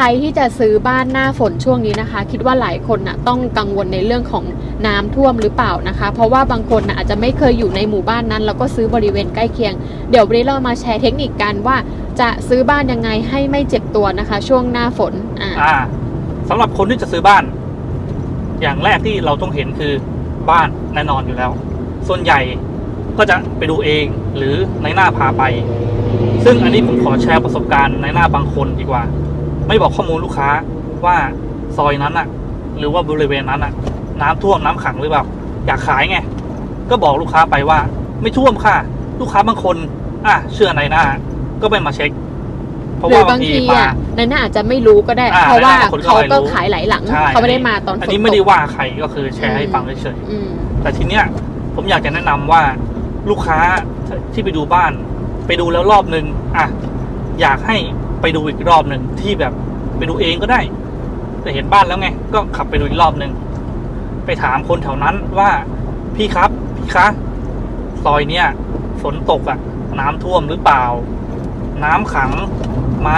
ใครที่จะซื้อบ้านหน้าฝนช่วงนี้นะคะ คิดว่าหลายคนน่ะต้องกังวลในเรื่องของน้ำท่วมหรือเปล่านะคะ เพราะว่าบางคนน่ะอาจจะไม่เคยอยู่ในหมู่บ้านนั้น แล้วก็ซื้อบริเวณใกล้เคียง เดี๋ยววันนี้เรามาแชร์เทคนิคกันว่าจะซื้อบ้านยังไงให้ไม่เจ็บตัวนะคะ ช่วงหน้าฝนอ่าอ่าสำหรับคนที่จะซื้อบ้าน อย่างแรกที่เราต้องเห็นคือบ้านแน่นอนอยู่แล้ว ส่วนใหญ่ก็จะไปดูเองหรือในหน้าพาไป ซึ่งอันนี้ผมขอแชร์ประสบการณ์ในหน้าบางคนดีกว่า ไม่บอกข้อมูลลูกค้าว่าซอยนั้นอะหรือว่าบริเวณนั้นอะน้ำท่วมน้ำขังหรือเปล่าอยากขายไง ก็บอกลูกค้าไปว่า ไม่ท่วมค่ะ ลูกค้าบางคนอะเชื่อในหน้า ก็ไปมาเช็ค เพราะหรืว่าอบาบางงทีทีมาอะในหน้าอาจจะไม่รู้ก็ได้อ่าเพราะว่าในหน้าคนก็เขาไม่รู้ก็ขายหลายหลังใช่เขาไม่ได้มาตอนฝอันนนี้ตไม่ได้กว่าใครก็คือแชร์ให้ฟังเฉยอืมๆแต่ทีเนี้ยผมอยากจะแนะนำว่าลูกค้าที่ไปดูบ้าน ไปดูแล้วรอบนึงอะอยากให้ ไปดูอีกรอบหนึ่งที่แบบไปดูเองก็ได้ แต่เห็นบ้านแล้วไง ก็ขับไปดูอีกรอบหนึ่งไปถามคนแถวนั้นว่าพี่ครับพี่คะซอยเนี้ยฝนตกอะน้ำท่วมหรือเปล่า น้ำขังไหม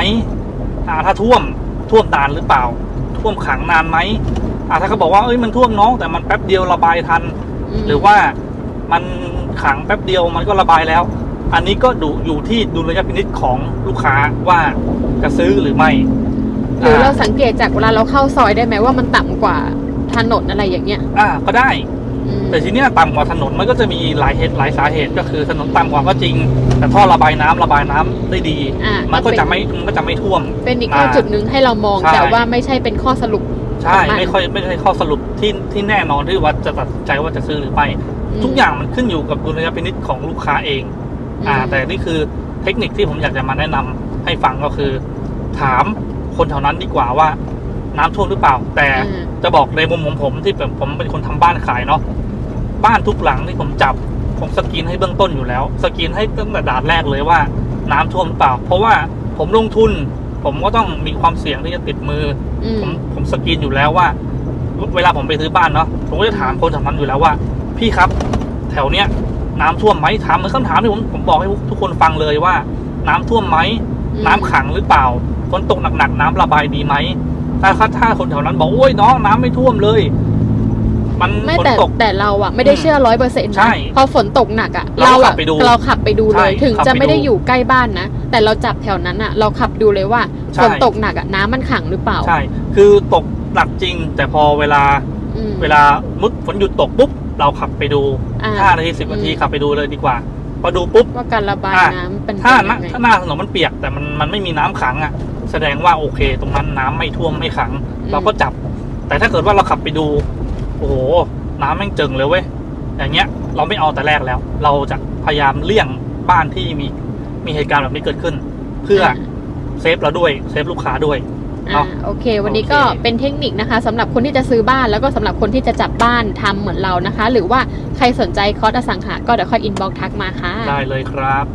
อ่าถ้าท่วมท่วมนานหรือเปล่า ท่วมขังนานไหมอ่าถ้าเขาบอกว่าเอ้ยมันท่วมน้อง แต่มันแป๊บเดียวระบายทันมหรือว่ามันขังแป๊บเดียวมันก็ระบายแล้ว อันนี้ก็ดูอยู่ที่ดุลยพินิจของลูกค้าว่าจะซื้อหรือไม่หรือเราาสังเกตจากเวลาเราเข้าซอยได้ไหมว่ามันต่ำกว่าถนนอะไรอย่างเงี้ย อ่าก็ได้อืมแต่ทีเนี้ยต่ำกว่าถนนมันก็จะมีหลายเหตุหลายสาเหตุก็คือถนนต่ำกว่าก็จริง แต่ท่อระบายน้ำระบายน้ำได้ดีอ่ามันก็เป็จะไม่มันก็จะไม่ท่วม เป็นอีกข้ออ่าจุดหนึ่งให้เรามองใช่แต่ว่าไม่ใช่เป็นข้อสรุป ใช่ของมันไม่ค่อยไม่ใช่ข้อสรุปที่ที่แน่นอนที่ว่าจะตัดสินใจว่าจะซื้อหรือไม่ทุกอย่างมันขึ้นอยู่กับดุลยพินิจของลูกค้าเอง อ่า แต่นี่คือเทคนิคที่ผมอยากจะมาแนะนำให้ฟังก็คือ ถามคนแถวนั้นดีกว่าว่า น้ำท่วมหรือเปล่า แต่อืมจะบอกในมุมของผมที่แบบผมเป็นคนทำบ้านขายเนาะบ้านทุกหลังที่ผมจับผมสกรีนให้เบื้องต้นอยู่แล้ว สกรีนให้ตั้งแต่ด่านแรกเลยว่า น้ำท่วมหรือเปล่า เพราะว่าผมลงทุน ผมก็ต้องมีความเสี่ยงที่จะติดมืออืมผมผมสกรีนอยู่แล้วว่า เวลาผมไปซื้อบ้านเนาะผมก็จะถามคนแถวนั้นอยู่แล้วว่า พี่ครับ แถวเนี้ย น้ำท่วมไหมถามเหมือนคำถามที่ผมผมบอกให้ทุกคนฟังเลยว่า น้ำท่วมไหมอืมน้ำขังหรือเปล่าฝนตกหนักๆน้ำระบายดีไหมถ้าถ้าคนแถวนั้นบอกโอ้ยน้องน้ำไม่ท่วมเลย มันไม่ฝนแต่ตกแต่เราอะไม่ได้เชื่อร้อยเปอร์เซ็นต์ใช่พอฝนตกหนักอะเราก็ขัอะบไปดูเราขับไปดูเลยใช่ถึงขับจะไปไม่ได้ดูอยู่ใกล้บ้านนะแต่เราจับแถวนั้นอะเราขับดูเลยว่าใช่ฝนตกหนักอะน้ำมันขังหรือเปล่าใช่ คือตกหนักจริง แต่พอเวลาอืมเวลามุดฝนหยุดตกปุ๊บ เราขับไปดูอ่า ห้านาทีสิบนาทีอืมขับไปดูเลยดีกว่า พอดูปุ๊บ ว่าการระบายอะ น้ำเป็นถ้าเป็นหน้ายังไงถ้าหน้าถนนมันเปียกแต่มันมันไม่มีน้ำขังอะ แสดงว่าโอเค ตรงนั้นน้ำไม่ท่วมไม่ขัง เราก็จับ แต่ถ้าเกิดว่าเราขับไปดู โอ้โห น้ำแม่งเจิงเลยเว้ย อย่างเงี้ย เราไม่เอาแต่แรกแล้ว เราจะพยายามเลี่ยงบ้านที่มีมีเหตุการณ์แบบนี้เกิดขึ้น เพื่ออเซฟเราด้วย เซฟลูกค้าด้วย อ่าเนาะโอเค วันนี้โอเคก็เป็นเทคนิคนะคะสำหรับคนที่จะซื้อบ้านแล้วก็สำหรับคนที่จะจับบ้านทำเหมือนเรานะคะ หรือว่าใครสนใจคอร์สอสังหาก็เดี๋ยวค่อยอินบ็อกทักมาค่ะ ได้เลยครับ